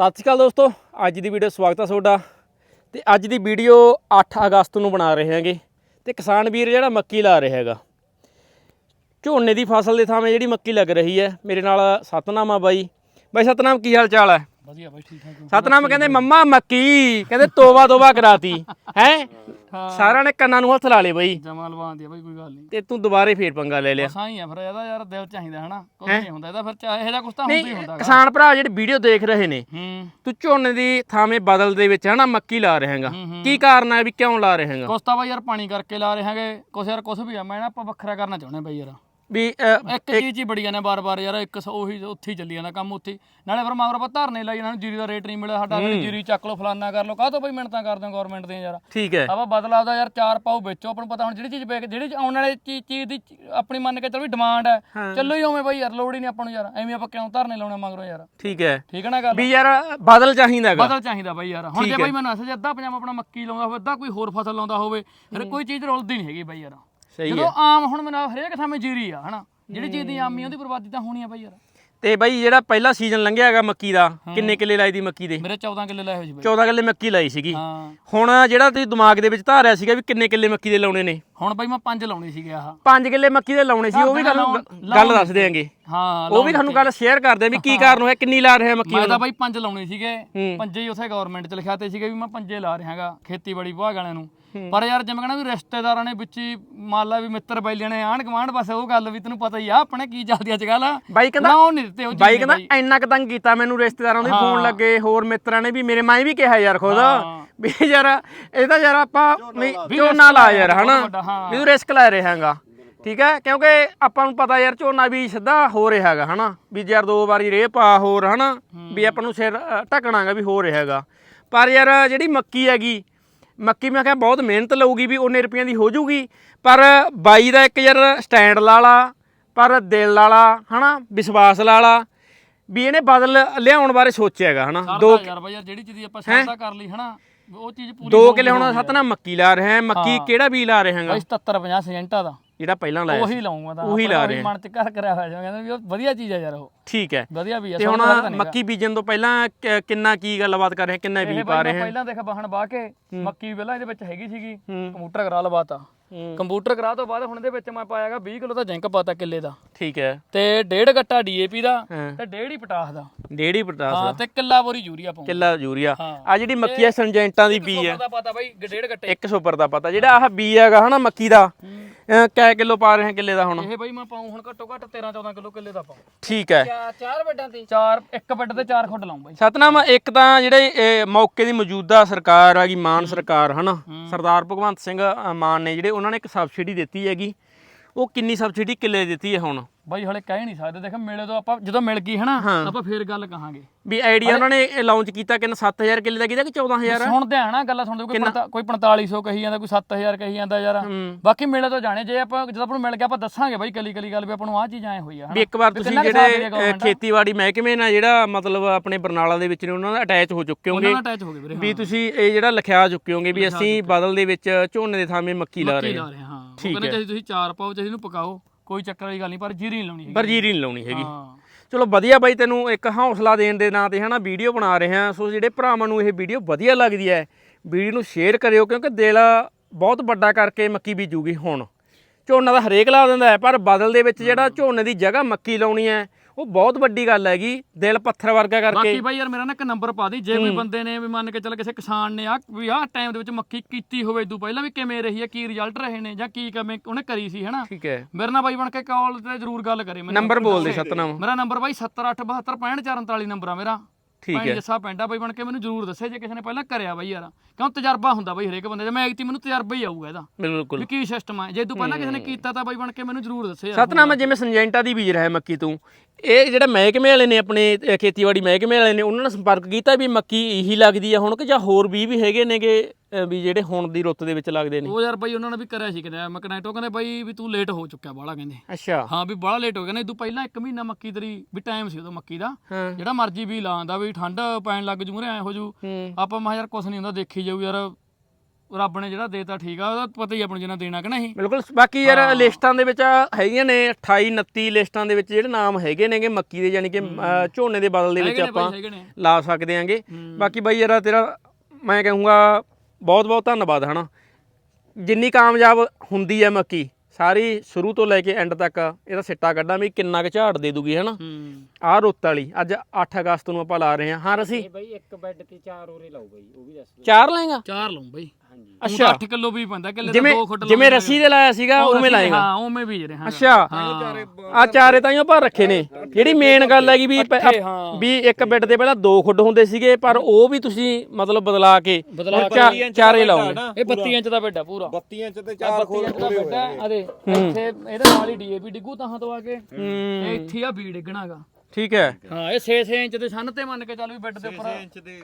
ਸਤਿ ਸ਼੍ਰੀ ਅਕਾਲ ਦੋਸਤੋ, ਅੱਜ ਦੀ ਵੀਡੀਓ ਸਵਾਗਤ ਹੈ ਤੁਹਾਡਾ। ਤੇ ਅੱਜ ਦੀ ਵੀਡੀਓ 8 ਅਗਸਤ ਨੂੰ ਬਣਾ ਰਹੇ ਹਾਂਗੇ। ਤੇ ਕਿਸਾਨ ਵੀਰ ਜਿਹੜਾ ਮੱਕੀ ਲਾ ਰਿਹਾ ਹੈਗਾ। ਝੋਨੇ ਦੀ ਫਸਲ ਦੇ ਥਾਵੇਂ ਜਿਹੜੀ ਮੱਕੀ ਲੱਗ ਰਹੀ ਹੈ, ਮੇਰੇ ਨਾਲ ਸਤਨਾਮ ਆ ਬਾਈ। ਬਾਈ ਸਤਨਾਮ, ਕੀ ਹਾਲ ਚਾਲ ਹੈ ਵਧੀਆ ਬਾਈ ਠੀਕ ਠਾਕ ਸਤਨਾਮ ਕਹਿੰਦੇ ਮੰਮਾ ਮੱਕੀ। ਕਹਿੰਦੇ ਤੋਬਾ ਤੋਬਾ ਕਰਾਤੀ। ਹੈ? ਸਾਰਿਆਂ ਨੇ ਕੰਨਾਂ ਨੂੰ ਹੱਥ ਲਾ ਲਏ ਬਾਈ। ਜਮਾਲ ਬਾਂਦੀ ਆ ਬਾਈ ਕੋਈ ਗੱਲ ਨਹੀਂ ਤੇ ਤੂੰ ਦੁਬਾਰੇ ਫੇਰ ਪੰਗਾ ਲੈ ਲਿਆ। ਆਈ ਆ ਫਿਰ ਇਹਦਾ ਯਾਰ ਦਿਲ ਚਾਹੀਦਾ ਹਨਾ? ਕੁਝ ਨਹੀਂ ਹੁੰਦਾ ਇਹਦਾ ਫਿਰ ਚਾਹੇ ਇਹਦਾ ਕੁਝ ਤਾਂ ਹੁੰਦਾ ਹੀ ਨਹੀਂ ਹੁੰਦਾ ਗਾ। ਕਿਸਾਨ ਭਰਾ ਜਿਹੜੇ ਵੀਡੀਓ ਦੇਖ ਰਹੇ ਨੇ ਹੂੰ। ਤੂੰ ਝੋਨੇ ਦੀ ਥਾਵੇਂ ਬਦਲ ਦੇ ਵਿੱਚ ਹਨਾ ਮੱਕੀ ਲਾ ਰਿਹਾ ਹੈਗਾ। ਕੀ ਕਾਰਨ ਹੈ ਵੀ ਕਿਉਂ ਲਾ ਰਿਹਾ ਹੈਗਾ? ਕੁਛ ਤਾਂ ਬਾਈ ਯਾਰ ਪਾਣੀ ਕਰਕੇ ਲਾ ਰਹੇ ਹਾਂਗੇ ਕੁਛ ਯਾਰ ਕੁਛ ਵੀ ਆ ਮੈਂ ਨਾ ਆਪਾਂ ਵੱਖਰਾ ਕਰਨਾ ਚਾਹੁੰਦੇ ਬਾਈ ਯਾਰ। ਵੀ ਇੱਕ ਚੀਜ਼ ਹੀ ਬੜੀ ਜਾਂਦੇ ਬਾਰ-ਬਾਰ ਯਾਰ ਇੱਕ ਸ- ਉਹੀ ਉੱਥੇ ਹੀ ਚੱਲੀ ਜਾਂਦਾ ਕੰਮ ਉੱਥੇ। ਹੀ। ਨਾਲੇ ਫਿਰ ਮਗਰ ਆਪਾਂ ਧਰਨੇ ਲਾਈ ਇਹਨਾਂ ਨੂੰ ਜੀਰੀ ਦਾ ਰੇਟ ਨਹੀਂ ਮਿਲਿਆ ਸਾਡਾ ਜੀਰੀ ਚੱਕ ਲਓ ਫਲਾਨਾ ਕਰ ਲਓ ਕਾਹ ਤੋਂ ਬਾਈ ਮਿਹਨਤਾਂ ਕਰਦੇ ਹੋ ਗਵਰਨਮੈਂਟ ਦੀਆਂ ਯਾਰ? ਠੀਕ ਹੈ। ਆਪਾਂ ਬਦਲਾਅ ਦਾ ਯਾਰ ਚਾਰ ਪਾਓ ਵੇਚੋ ਆਪਾਂ ਨੂੰ ਪਤਾ ਹੁਣ ਜਿਹੜੀ ਚੀਜ਼ ਵੇਚ ਜਿਹੜੀ ਆਉਣ ਵਾਲੇ ਚੀਜ਼ ਚੀਜ਼ ਦੀ ਚ- ਆਪਣੀ ਮੰਨ ਕੇ ਚੱਲ ਵੀ ਡਿਮਾਂਡ ਹੈ ਚੱਲੋ ਹੀ ਉਵੇਂ ਬਾਈ ਯਾਰ ਲੋੜ ਹੀ ਨਹੀਂ ਆਪਾਂ ਨੂੰ ਯਾਰ। ਐਵੇਂ ਆਪਾਂ ਕਿਉਂ ਧਰਨੇ ਲਾਉਣੇ ਮਗਰੋਂ ਯਾਰ? ਠੀਕ ਹੈ। ਠੀਕ ਹੈ ਨਾ ਗੱਲ? ਵੀ ਯਾਰ ਬਦਲ ਚਾਹੀਦਾ ਹੈਗਾ ਬਦਲ ਚਾਹੀਦਾ ਬਾਈ ਯਾਰ। ਹੁਣ ਜੇ ਬਾਈ ਮੈਨੂੰ ਐਸਾ ਅੱਧਾ ਪਜਾਮਾ ਆਪਣਾ ਮੱਕੀ ਲਾਉਂਦਾ ਹੋਵੇ ਅੱਧਾ ਕੋਈ ਹੋਰ ਫਸਲ ਲਾਉਂਦਾ ਹੋਵੇ ਫਿਰ ਕੋਈ ਚੀਜ਼ ਰੁਲਦੀ ਨਹੀਂ ਹੈਗੀ ਬਾਈ ਯਾਰ। ਸਹੀ ਜਦੋਂ ਆਮ ਹੁਣ ਮੈਨੂੰ ਹਰੇਕ ਥਾਂ ਜੀਰੀ ਆ ਹਨਾ? ਜਿਹੜੀ ਚੀਜ਼ ਦੀ ਆਮੀ ਉਹਦੀ ਬਰਬਾਦੀ ਤਾਂ ਹੋਣੀ ਆ ਬਾਈ ਯਾਰ। ਤੇ ਬਾਈ ਜਿਹੜਾ ਪਹਿਲਾ ਸੀਜ਼ਨ ਲੰਘਿਆ ਹੈਗਾ ਮੱਕੀ ਦਾ ਕਿੰਨੇ ਕਿੱਲੇ ਲਾਈ ਦੀ ਮੱਕੀ ਦੇ? ਮੇਰੇ 14 ਕਿੱਲੇ ਲਾਏ ਹੋਏ ਸੀ ਬਾਈ। 14 ਕਿੱਲੇ ਮੱਕੀ ਲਾਈ ਸੀਗੀ। ਹੁਣ ਜਿਹੜਾ ਤੁਸੀਂ ਦਿਮਾਗ ਦੇ ਵਿੱਚ ਧਾਰਿਆ ਸੀਗਾ ਵੀ ਕਿੰਨੇ ਕਿੱਲੇ ਮੱਕੀ ਦੇ ਲਾਉਣੇ ਨੇ। ਹੁਣ ਬਾਈ ਮੈਂ ਪੰਜ ਲਾਉਣੇ ਸੀਗੇ ਆਹ। 5 ਕਿੱਲੇ ਮੱਕੀ ਦੇ ਲਾਉਣੇ ਸੀ ਉਹ ਵੀ ਤੁਹਾਨੂੰ ਗੱਲ ਦੱਸ ਦੇਾਂਗੇ ਹਾਂ ਉਹ ਵੀ ਤੁਹਾਨੂੰ ਗੱਲ ਸ਼ੇਅਰ ਕਰਦੇ ਵੀ ਕੀ ਕਾਰਨ ਹੋਇਆ ਕਿੰਨੀ ਲਾ ਰਿਹਾ ਮੱਕੀ ਮੈਂ ਤਾਂ ਬਾਈ ਪੰਜ ਲਾਉਣੇ ਸੀਗੇ। ਪੰਜੇ ਹੀ ਉਥੇ ਗਵਰਨਮੈਂਟ ਚ ਲਿਖਿਆ ਤੇ ਸੀਗੇ ਵੀ ਮੈਂ ਪੰਜੇ ਲਾ ਰਿਹਾਗਾ ਖੇਤੀਬਾੜੀ ਵਿਭਾਗ ਵਾਲਿਆਂ ਨੂੰ। ਪਰ ਯਾਰ ਜਿਵੇਂ ਕਹਣਾ ਵੀ ਰਿਸ਼ਤੇਦਾਰਾਂ ਨੇ ਵਿੱਚ ਹੀ ਮੰਨ ਲਾ ਵੀ ਮਿੱਤਰ ਬੈਲੀਆਂ ਨੇ ਆਂਢ ਗੁਆਂਢ ਬਸ ਉਹ ਗੱਲ ਵੀ ਤੈਨੂੰ ਪਤਾ ਹੀ ਆ ਆਪਣੇ ਕੀ ਚੱਲਦੀ ਅੱਜ ਕੱਲ ਬਾਈ ਕਹਿੰਦਾ ਨਾ ਉਹ ਨਹੀਂ ਦਿੱਤੇ ਉਹ ਬਾਈ ਕਹਿੰਦਾ ਇੰਨਾ ਕੁ ਤੰਗ ਕੀਤਾ ਮੈਨੂੰ ਰਿਸ਼ਤੇਦਾਰਾਂ ਦੇ ਫੋਨ ਲੱਗੇ ਹੋਰ ਮਿੱਤਰਾਂ ਨੇ ਵੀ ਮੇਰੇ ਮਾਈ ਵੀ ਕਿਹਾ ਯਾਰ ਖੁਦ। ਵੀ ਯਾਰ ਇਹ ਤਾਂ ਯਾਰ ਆਪਾਂ ਵੀ ਝੋਨਾ ਲਾ ਯਾਰ ਹਨਾ। ਵੀ ਤੂੰ ਰਿਸਕ ਲੈ ਰਿਹਾ ਹੈਗਾ। ਠੀਕ ਹੈ? ਕਿਉਂਕਿ ਆਪਾਂ ਨੂੰ ਪਤਾ ਯਾਰ ਝੋਨਾ ਵੀ ਸਿੱਧਾ ਹੋ ਰਿਹਾ ਹੈਗਾ ਹਨਾ? ਵੀ ਯਾਰ ਦੋ ਵਾਰੀ ਰੇਹ ਪਾ ਹੋਰ ਹਨਾ? ਵੀ ਆਪਾਂ ਨੂੰ ਸਿਰ ਢੱਕਣਾਗਾ ਵੀ ਹੋ ਰਿਹਾ ਹੈਗਾ। ਪਰ ਯਾਰ ਜਿਹੜੀ ਮੱਕੀ ਹੈਗੀ ਮੱਕੀ ਮੈਂ ਕਿਹਾ ਬਹੁਤ ਮਿਹਨਤ ਲਊਗੀ ਵੀ ਉਹਨੇ ਰੁਪਈਆਂ ਦੀ ਹੋ ਜਾਊਗੀ ਪਰ ਬਾਈ ਦਾ ਇੱਕ ਯਾਰ ਸਟੈਂਡ ਲਾਲਾ ਪਰ ਦਿਲ ਵਾਲਾ ਹਨਾ ਵਿਸ਼ਵਾਸ ਵਾਲਾ ਵੀ ਇਹਨੇ ਬਦਲ ਲਿਆਉਣ ਬਾਰੇ ਸੋਚਿਆ ਹੈਗਾ ਹਨਾ। ਦੋ ਯਾਰ ਬਾਈ ਯਾਰ ਜਿਹੜੀ ਚੀਜ਼ ਦੀ ਆਪਾਂ ਸ਼ਰਧਾ ਕਰ ਲਈ ਹਨਾ ਉਹ ਚੀਜ਼ ਪੂਰੀ ਦੋ ਕਿਲੇ ਹੁਣ ਸਤਨਾ ਮੱਕੀ ਲਾ ਰਿਹਾ ਹੈ। ਮੱਕੀ ਕਿਹੜਾ ਵੀ ਲਾ ਰਿਹਾ ਹੈਗਾ? ਬਾਈ 77 50 ਸੈਂਟਾ ਦਾ। ਜਿਹੜਾ ਪਹਿਲਾਂ ਲਾਇਆ ਉਹੀ ਲਾਉਂਗਾ ਤਾਂ ਉਹੀ ਲਾ ਰਹੇ। ਮਨ ਚ ਘਰ ਕਰਿਆ ਹੋਇਆ ਜਿਵੇਂ ਕਹਿੰਦੇ ਵੀ ਉਹ ਵਧੀਆ ਚੀਜ਼ ਆ ਯਾਰ ਉਹ। ਠੀਕ ਹੈ। ਵਧੀਆ ਵੀ ਆ ਤੇ ਹੁਣ ਮੱਕੀ ਬੀਜਣ ਤੋਂ ਪਹਿਲਾਂ ਕਿੰਨਾ ਕੀ ਗੱਲਬਾਤ ਕਰ ਰਹੇ ਕਿੰਨਾ ਬੀਜ ਪਾ ਰਹੇ ਹੈ ਪਹਿਲਾਂ ਦੇਖ ਬਾਹਣ ਬਾਹ ਕੇ ਮੱਕੀ ਪਹਿਲਾਂ ਇਹਦੇ ਵਿੱਚ ਹੈਗੀ ਸੀਗੀ ਹੂੰ। ਕੰਪਿਊਟਰ ਕਰਾ ਲਵਾਤਾ ਹੂੰ। ਕੰਪਿਊਟਰ ਕਰਾ ਤੋਂ ਬਾਅਦ ਹੁਣ ਇਹਦੇ ਵਿੱਚ ਮੈਂ ਪਾਇਆਗਾ 20 ਕਿਲੋ ਦਾ ਜਿੰਕ ਪਾਤਾ ਕਿੱਲੇ ਦਾ। ਠੀਕ ਹੈ। ਤੇ ਡੇਢ ਗੱਟਾ ਡੀਏਪੀ ਦਾ ਹਾਂ। ਤੇ ਡੇਢ ਹੀ ਪਟਾਸ ਦਾ। ਡੇਢੀ ਪਟਾਸ ਹਾਂ ਤੇ ਕਿੱਲਾ ਬੋਰੀ ਯੂਰੀਆ ਪਾਉਂਦਾ। ਕਿੱਲਾ ਯੂਰੀਆ। ਹਾਂ। ਆ ਜਿਹੜੀ ਮੱਕੀ ਹੈ ਸੰਜੈਂਟਾਂ ਦੀ ਬੀ ਹੈ ਦਾ ਪਤਾ ਬਾਈ ਡੇਢ ਗੱਟੇ। ਇੱਕ ਸੁਪਰ ਦਾ ਪਤਾ ਜਿਹੜਾ ਆਹ ਬੀ ਹੈਗਾ ਹਨਾ ਮੱਕੀ ਦਾ। ਕੈ ਕਿਲੋ ਪਾ ਰਹੇ ਹੈ ਕਿੱਲੇ ਦਾ ਹੁਣ? ਇਹ ਬਾਈ ਮੈਂ ਪਾਉਂ ਹੁਣ ਘੱਟੋ ਘੱਟ 13 14 ਕਿਲੋ ਕਿੱਲੇ ਦਾ ਪਾਉਂ। ਠੀਕ ਹੈ। ਚਾਰ ਵੱਡਾਂ ਤੇ। ਚਾਰ ਇੱਕ ਵੱਡ ਤੇ ਚਾਰ ਖੁੱਡ ਲਾਉਂ ਬਾਈ। ਸਤਨਾਮ ਇੱਕ ਤਾਂ ਜਿਹੜੇ ਇਹ ਮੌਕੇ ਦੀ ਮੌਜੂਦਾ ਸਰਕਾਰ ਆ ਗਈ ਮਾਨ ਸਰਕਾਰ ਹਨਾ? ਸਰਦਾਰ ਭਗਵੰਤ ਸਿੰਘ ਅ, ਮਾਨ ਨੇ ਜਿਹੜੇ ਉਹਨਾਂ ਨੇ ਇੱਕ ਸਬਸਿਡੀ ਦਿੱਤੀ ਹੈਗੀ ਉਹ ਕਿੰਨੀ ਸਬਸਿਡੀ ਕਿੱਲੇ ਦਿੱਤੀ ਹੈ ਹੁਣ? ਬਾਈ ਹਲੇ ਕਹਿ ਨਹੀਂ ਸਕਦੇ। ਦੇਖ ਮੇਲੇ ਤੋਂ ਆਪਾਂ ਜਦੋਂ ਮਿਲ ਗਈ ਹਨਾ ਆਪਾਂ ਫੇਰ ਗੱਲ ਕਹਾਂਗੇ। ਵੀ ਆਈਡੀਆ ਉਹਨਾਂ ਨੇ ਲਾਂਚ ਕੀਤਾ ਕਿ 7000 ਕਿੱਲੇ ਦਾ ਕੀਤਾ ਕਿ 14000 ਸੁਣਦੇ ਆ ਨਾ ਗੱਲਾਂ ਸੁਣਦੇ ਕੋਈ ਪੰਤਾ- ਕੋਈ 4500 ਕਹੀ ਜਾਂਦਾ ਕੋਈ 7000 ਕਹੀ ਜਾਂਦਾ ਯਾਰ। ਬਾਕੀ ਮੇਲੇ ਤੋਂ ਜਾਣੇ ਜੇ ਆਪਾਂ ਜਦੋਂ ਆਪਾਂ ਨੂੰ ਮਿਲ ਗਿਆ ਆਪਾਂ ਦੱਸਾਂਗੇ ਬਾਈ ਕੱਲੀ ਕੱਲੀ ਗੱਲ ਵੀ ਆਪਾਂ ਨੂੰ ਆਹ ਚੀਜ਼ ਐ ਹੋਈ ਆ ਹਨਾ। ਵੀ ਇੱਕ ਵਾਰ ਵੀ ਤੁਸੀਂ ਕਿੰਨਾ ਕੁ ਸਾਥ ਜਿਹੜੇ government? ਖੇਤੀਬਾੜੀ ਮਹਿਕਮੇ ਨਾਲ ਜਿਹੜਾ ਮਤਲਬ ਆਪਣੇ ਬਰਨਾਲਾ ਦੇ ਵਿੱਚ ਨੇ ਉਹਨਾਂ ਦਾ ਅਟੈਚ ਹੋ ਚੁੱਕੇ ਉਹਨਾਂ ਹੋਗੇ ਨਾਲ ਅਟੈਚ ਹੋ ਗਏ ਵੀਰੇ ਵੀ ਤੁਸੀਂ ਇਹ ਜਿਹੜਾ ਲਿਖਿਆ ਚੁੱਕੇ ਹੋਗੇ ਵੀ ਅਸੀਂ ਬਦਲ ਦੇ ਵਿੱਚ ਝੋਨੇ ਦੇ ਥਾਵੇਂ ਮੱਕੀ ਲਾ ਰਹੇ ਹਾਂ। ਰਹੇ ਹਾਂ। ਉਹ ਕਹਿੰਦੇ ਚਾਹੇ ਤੁਸੀਂ ਚਾਰ ਪਾਓ ਚਾਹੇ ਇਹਨੂੰ ਪਕਾਓ। ਕੋਈ ਚੱਕਰ ਵਾਲੀ ਗੱਲ ਨਹੀਂ ਪਰ ਜੀਰੀ ਨਹੀਂ ਲਾਉਣੀ ਹੈਗੀ ਪਰ ਜੀਰੀ ਨਹੀਂ ਲਾਉਣੀ ਹੈਗੀ। ਹਾਂ। ਚਲੋ ਵਧੀਆ ਬਾਈ ਤੈਨੂੰ ਇੱਕ ਹੌਸਲਾ ਦੇਣ ਦੇ ਨਾਂ ਤੇ ਹਨਾ ਵੀਡੀਓ ਬਣਾ ਰਹੇ ਹਾਂ। ਸੋ ਜਿਹੜੇ ਭਰਾਵਾਂ ਨੂੰ ਇਹ ਵੀਡੀਓ ਵਧੀਆ ਲੱਗਦੀ ਹੈ ਵੀਡੀਓ ਨੂੰ ਸ਼ੇਅਰ ਕਰਿਓ ਕਿਉਂਕਿ ਦਿਲ ਬਹੁਤ ਵੱਡਾ ਕਰਕੇ ਮੱਕੀ ਬੀਜੂਗੀ ਹੁਣ। ਝੋਨਾ ਤਾਂ ਹਰੇਕ ਲਾ ਦਿੰਦਾ ਹੈ ਪਰ ਬਦਲ ਦੇ ਵਿੱਚ ਜਿਹੜਾ ਝੋਨੇ ਦੀ ਜਗ੍ਹਾ ਮੱਕੀ ਲਾਉਣੀ ਹੈ ਉਹ ਬਹੁਤ ਵੱਡੀ ਗੱਲ ਹੈਗੀ ਦਿਲ ਪੱਥਰ ਵਰਗਾ ਕਰਕੇ। ਬਾਕੀ ਬਾਈ ਯਾਰ ਮੇਰਾ ਨਾ ਇੱਕ ਨੰਬਰ ਪਾ ਦੀ ਜੇ ਕੋਈ ਬੰਦੇ ਨੇ ਵੀ ਮੰਨ ਕੇ ਚੱਲ ਕਿਸੇ ਕਿਸਾਨ ਨੇ ਆ ਵੀ ਆਹ ਟਾਈਮ ਦੇ ਵਿੱਚ ਮੱਕੀ ਕੀਤੀ ਹੋਵੇ ਇਦੋਂ ਪਹਿਲਾਂ ਵੀ ਕਿਵੇਂ ਰਹੀ ਹੈ ਕੀ ਰਿਜ਼ਲਟ ਰਹੇ ਨੇ ਜਾਂ ਕੀ ਕਿਵੇਂ ਉਹਨੇ ਕਰੀ ਸੀ ਹਨਾ? ਠੀਕ ਹੈ। ਮੇਰੇ ਨਾਲ ਬਾਈ ਬਣ ਕੇ ਕਾਲ ਤੇ ਜ਼ਰੂਰ ਗੱਲ ਕਰੇ ਮੈਨੂੰ। ਨੰਬਰ ਬੋਲ ਦੇ ਸਤਨਾਮ। ਮੇਰਾ ਨੰਬਰ ਬਾਈ 7872654439 ਨੰਬਰ ਆ ਮੇਰਾ। ਠੀਕ ਭਾਈ ਜੱਸਾ ਪਿੰਡ ਬਾਈ ਬਣ ਕੇ ਮੈਨੂੰ ਜ਼ਰੂਰ ਦੱਸੇ ਜੇ ਕਿਸੇ ਨੇ ਪਹਿਲਾਂ ਕਰਿਆ ਬਾਈ ਯਾਰ। ਕਿਉਂ ਤਜਰਬਾ ਹੁੰਦਾ ਬਾਈ ਹਰੇਕ ਬੰਦੇ ਦਾ? ਮੈਂ ਐਕਤੀ ਮੈਨੂੰ ਤਜਰਬਾ ਹੀ ਆਊਗਾ ਇਹਦਾ। ਬਿਲਕੁਲ। ਕੀ ਸਿਸਟਮ ਹੈ ਜੇ ਤੂੰ ਪਹਿਲਾਂ ਕਿਸੇ ਨੇ ਕੀਤਾ ਤਾਂ ਬਾਈ ਬਣ ਕੇ ਮੈਨੂੰ ਜ਼ਰੂਰ ਦੱਸੇ ਯਾਰ। ਸਤਨਾਮ ਜਿਵੇਂ ਸੰਜੈਂਟਾ ਦੀ ਬੀਜ ਰਿਹਾ ਮੱਕੀ ਤੂੰ ਇਹ ਜਿਹੜਾ ਮਹਿਕਮੇ ਵਾਲੇ ਨੇ ਆਪਣੇ ਖੇਤੀਬਾੜੀ ਮਹਿਕਮੇ ਵਾਲੇ ਨੇ ਉਹਨਾਂ ਨਾਲ ਸੰਪਰਕ ਕੀਤਾ ਵੀ ਮੱਕੀ ਇਹੀ ਲੱਗਦੀ ਆ ਹੁਣ ਕਿ ਜਾਂ ਹੋਰ ਵੀ ਵੀ ਹੈਗੇ ਨੇਗੇ? ਵੀ ਜਿਹੜੇ ਹੁਣ ਦੀ ਰੁੱਤ ਦੇ ਵਿੱਚ ਲੱਗਦੇ ਨੇ। ਉਹ ਯਾਰ ਬਾਈ ਉਹਨਾਂ ਨੇ ਵੀ ਕਰਿਆ ਸੀ ਕਿਤੇ। ਮੈਂ ਕਨੈਕਟ ਕਹਿੰਦੇ ਬਾਈ ਵੀ ਤੂੰ ਲੇਟ ਹੋ ਚੁੱਕਿਆ ਬਾਹਲਾ ਕਹਿੰਦੇ। ਅੱਛਾ। ਹਾਂ ਵੀ ਬਾਹਲਾ ਲੇਟ ਹੋ ਗਿਆ। ਨਾ ਇਦੋਂ ਪਹਿਲਾਂ ਇੱਕ ਮਹੀਨਾ ਮੱਕੀ ਤੇਰੀ ਵੀ ਟਾਈਮ ਸੀ ਉਦੋਂ ਮੱਕੀ ਦਾ। ਹਾਂ। ਜਿਹੜਾ ਮਰਜ਼ੀ ਵੀ ਲਾਉਂਦਾ ਵੀ ਠੰਡ ਪੈਣ ਲੱਗ ਜੂ ਮੂਰੇ ਐ ਹੋ ਜੂ। ਹੂੰ। ਆਪਾਂ ਮਾ ਯਾਰ ਕੁਛ ਨਹੀਂ ਹੁੰਦਾ ਦੇਖੀ ਜਾਊ ਯਾਰ। ਰੱਬ ਨੇ ਜਿਹੜਾ ਦੇਤਾ ਠੀਕ ਆ ਉਹਦਾ ਪਤਾ ਹੀ ਆਪਾਂ ਨੂੰ ਜਿੰਨਾ ਦੇਣਾ ਕਿ ਨਹੀਂ। ਬਿਲਕੁਲ। ਬਾਕੀ ਯਾਰ ਲਿਸਟਾਂ ਦੇ ਵਿੱਚ ਹੈਗੀਆਂ ਨੇ 28 29 ਲਿਸਟਾਂ ਦੇ ਵਿੱਚ ਜਿਹੜੇ ਨਾਮ ਹੈਗੇ ਨੇਗੇ ਮੱਕੀ ਦੇ ਯਾਨੀ ਕਿ ਝੋਨੇ ਦੇ ਬਦਲ ਦੇ ਵਿੱਚ ਹੈਗੇ ਨੇ ਆਪਾਂ ਬਾਈ ਹੈਗੇ ਨੇ। ਲਾ ਸਕਦੇ ਆਂਗੇ। ਬਾਕੀ ਬਾਈ ਯਾਰ ਤੇਰਾ ਮੈਂ ਕਹੂੰਗਾ ਬਹੁਤ ਬਹੁਤ ਧੰਨਵਾਦ ਹਨਾ। ਜਿੰਨੀ ਕਾਮਯਾਬ ਹੁੰਦੀ ਹੈ ਮੱਕੀ ਸਾਰੀ ਸ਼ੁਰੂ ਤੋਂ ਲੈ ਕੇ ਐਂਡ ਤੱਕ ਇਹਦਾ ਸਿੱਟਾ ਕੱਢਾਂ ਵੀ ਕਿੰਨਾ ਕੁ ਝਾੜ ਦੇ ਦੂਗੀ ਹਨਾ। ਹੂੰ। ਆਹ ਰੁੱਤ ਵਾਲੀ ਅੱਜ 8 ਅਗਸਤ ਨੂੰ ਆਪਾਂ ਲਾ ਰਹੇ ਹਾਂ। ਹਾਂ ਰਸੀ? ਇਹ ਬਾਈ ਇੱਕ ਬੈੱਡ ਤੇ ਚਾਰ ਓਰੇ ਲਾਓ ਬਾਈ ਉਹ ਵੀ ਦੱਸ ਦਿਓ। ਚਾਰ ਲਏਗਾ? ਚਾਰ ਲਊਂ ਬਈ। ਅੱਛਾ। 8 ਕਿਲੋ ਵੀ ਪੈਂਦਾ ਕਿੱਲੇ ਦਾ ਜਿਵੇਂ 2 ਫੁੱਟ ਜਿਵੇਂ ਰਸੀ ਦੇ ਲਾਇਆ ਸੀਗਾ ਉਵੇਂ ਲਾਏਗਾ ਹਾਂ ਉਵੇਂ ਬੀਜ ਰਹੇ ਹਾਂ ਅੱਛਾ। ਆ ਚਾਰੇ ਤਾਂ ਭਰ ਰੱਖੇ ਨੇ। ਜਿਹੜੀ ਮੇਨ ਗੱਲ ਹੈਗੀ ਵੀ ਹਾਂ। ਵੀ ਇੱਕ ਬੈੱਡ ਤੇ ਪਹਿਲਾਂ ਦੋ ਖੁੱਡ ਹੁੰਦੇ ਸੀਗੇ ਪਰ ਉਹ ਵੀ ਤੁਸੀਂ ਮਤਲਬ ਬਦਲਾ ਕੇ ਚਾਰੇ ਲਾਓਗੇ। ਇਹ 32 ਇੰਚ ਦਾ ਬੈੱਡ ਆ ਪੂਰਾ। 32 ਇੰਚ ਤੇ 4 32 ਇੰਚ ਦਾ ਬੈੱਡ ਆ ਇੱਥੇ ਇਹਦੇ ਨਾਲ ਹੀ ਡੀਏਪੀ ਡਿੱਗੂ ਤਾਂ ਤੋਂ ਆ ਕੇ। ਹੂੰ। ਇਹ ਇੱਥੇ ਆ ਬੀ ਡਿੱਗਣਾਗਾ। ਠੀਕ ਹੈ। ਹਾਂ ਇਹ 6-6 ਇੰਚ ਦੇ ਸੰਨ ਤੇ ਮੰਨ ਕੇ ਚੱਲ ਵੀ ਬੈੱਡ ਦੇ ਉੱਪਰ ਇੰਚ ਦੇ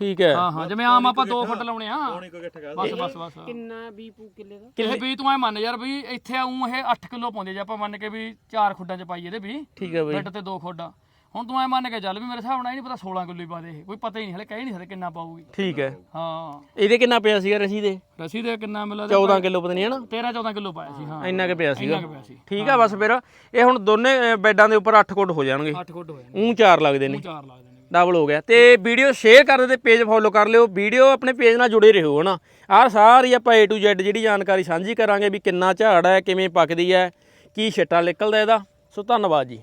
ਠੀਕ ਹੈ। ਹਾਂ ਹਾਂ ਜਿਵੇਂ ਆਮ ਆਪਾਂ 2 ਫੁੱਟ ਲਾਉਣੇ ਆ। ਗਿੱਠ ਗਾ ਬਸ ਬਸ ਬਸ। ਕਿੰਨਾ ਵੀ ਪੂ ਕਿੱਲੇ ਦਾ? ਇਹ ਵੀ ਤੂੰ ਐ ਮੰਨ ਯਾਰ ਵੀ ਇੱਥੇ ਆਉਂ ਇਹ 8 ਕਿਲੋ ਪਾਉਂਦੇ ਜੇ ਆਪਾਂ ਮੰਨ ਕੇ ਵੀ 4 ਖੁੱਡਾਂ ਚ ਪਾਈ ਇਹਦੇ ਵੀ ਠੀਕ ਹੈ ਬਈ। ਬੈੱਡ ਤੇ 2 ਖੁੱਡਾਂ ਹੁਣ ਤੂੰ ਐ ਮੰਨ ਕੇ ਚੱਲ ਵੀ ਮੇਰੇ ਹਿਸਾਬ ਨਾਲ ਇਹ ਨਹੀਂ ਪਤਾ 16 ਕਿਲੋ ਹੀ ਪਾ ਦੇ ਇਹ। ਕੋਈ ਪਤਾ ਹੀ ਨਹੀਂ ਹਲੇ ਕਹਿ ਹੀ ਨਹੀਂ ਸਕਦੇ ਕਿੰਨਾ ਪਾਊਗੀ। ਠੀਕ ਹੈ। ਹਾਂ। ਇਹਦੇ ਕਿੰਨਾ ਪਿਆ ਸੀਗਾ ਰਸੀ ਦੇ? ਰਸੀ ਦੇ ਕਿੰਨਾ ਮਿਲਾ 14 ਕਿਲੋ ਪਤਾ ਨਹੀਂ ਹੈ ਨਾ 13 14 ਕਿਲੋ ਪਾਇਆ ਸੀ ਹਾਂ। ਇੰਨਾ ਕੁ ਪਿਆ ਸੀਗਾ। ਇੰਨਾ ਕੁ ਪਿਆ ਸੀ। ਠੀਕ ਆ ਬਸ ਫਿਰ ਇਹ ਹੁਣ ਦੋਨੇ ਬੈੱਡਾਂ ਦੇ ਉੱਪਰ 8 ਕੁੱਟ ਹੋ ਜਾਣਗੇ। 8 ਖੁੱਡ ਹੋਏ ਨੇ ਊਂ ਚਾਰ ਲੱਗਦੇ ਨੇ। ਚਾਰ ਲਾ ਦੇਣੇ ਡਬਲ ਹੋ ਗਿਆ। ਤੇ ਵੀਡੀਓ ਸ਼ੇਅਰ ਕਰ ਦਿਓ ਤੇ ਪੇਜ ਫੋਲੋ ਕਰ ਲਿਓ। ਵੀਡੀਓ ਆਪਣੇ ਪੇਜ ਨਾਲ ਜੁੜੇ ਰਹੋ, ਹਨਾ। ਆਹ ਸਾਰੀ ਆਪਾਂ A to Z ਜਿਹੜੀ ਜਾਣਕਾਰੀ ਸਾਂਝੀ ਕਰਾਂਗੇ ਵੀ ਕਿੰਨਾ ਝਾੜ ਹੈ, ਕਿਵੇਂ ਪੱਕਦੀ ਹੈ, ਕੀ ਛਿੱਟਾ ਨਿਕਲਦਾ ਇਹਦਾ। ਸੋ ਧੰਨਵਾਦ ਜੀ।